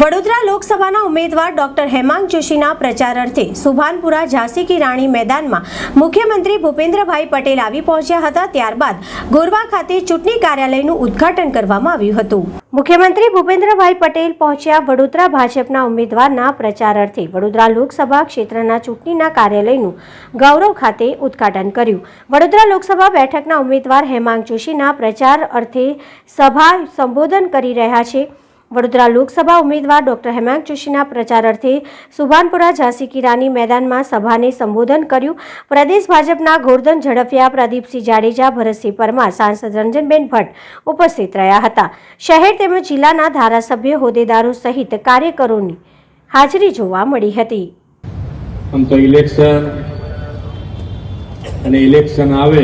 વડોદરા લોકસભાના ઉમેદવાર ડોક્ટર હેમાંગ જોશીના પ્રચાર અર્થે સુભાનપુરા ઝાંસી કી રાણી મેદાનમાં મુખ્યમંત્રી ભૂપેન્દ્રભાઈ પટેલ આવી પહોંચ્યા હતા. ત્યારબાદ ગોરવા ખાતે ચૂંટણી કાર્યાલયનું ઉદ્ઘાટન કરવામાં આવ્યું હતું. મુખ્યમંત્રી ભૂપેન્દ્રભાઈ પટેલ પહોંચ્યા વડોદરા ભાજપના ઉમેદવારના પ્રચાર અર્થે વડોદરા લોકસભા ક્ષેત્રના ચૂંટણીના કાર્યાલયનું ગૌરવ ખાતે ઉદ્ઘાટન કર્યું. વડોદરા લોકસભા બેઠકના ઉમેદવાર હેમાંગ જોશીના પ્રચાર અર્થે સભા સંબોધન કરી રહ્યા છે. વડોદરા લોકસભા ઉમેદવાર ડોક્ટર હેમાંગ જોશીના પ્રચાર અર્થે સુભાનપુરા ઝાંસી કિરાની મેદાનમાં સભાને સંબોધન કર્યું. પ્રદેશ ભાજપના ગોરધન ઝડફિયા પ્રદીપસિંહ જાડેજા, ભરતસિંહ પરમાર, સાંસદ રંજનબેન ભટ્ટ ઉપસ્થિત રહ્યા હતા. શહેર તેમજ જિલ્લાના ધારાસભ્ય, હોદ્દેદારો સહિત કાર્યકરોની હાજરી જોવા મળી હતી. ઇલેક્શન આવે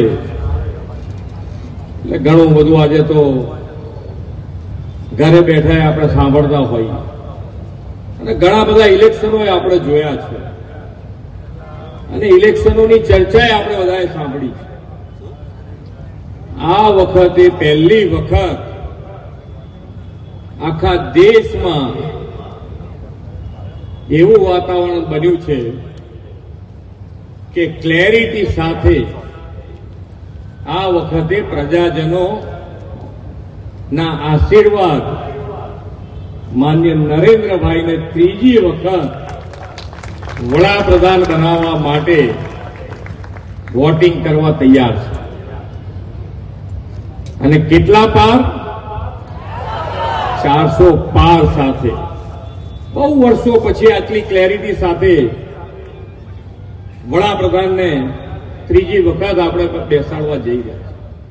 એટલે ઘણું બધું આજે તો ઘરે બેઠા આપણે સાંભળતા હોઈએ. અને ઘણા બધા ઇલેક્શનો આપણે જોયા છે. અને ઇલેક્શનોની ચર્ચા આપણે બધાએ સાંભળી છે. આ વખતે પહેલી વખત આખા દેશમાં એવું વાતાવરણ બન્યું છે કે ક્લેરિટી સાથે આ વખતે પ્રજાજનો ના આશીર્વાદ. માન્ય નરેન્દ્રભાઈને ત્રીજી વખત વડાપ્રધાન બનાવવા માટે વોટિંગ કરવા તૈયાર છે. અને કેટલા પાર? ચારસો પાર સાથે. બહુ વર્ષો પછી આટલી ક્લેરિટી સાથે વડાપ્રધાનને ત્રીજી વખત આપણે બેસાડવા જઈ રહ્યા છીએ.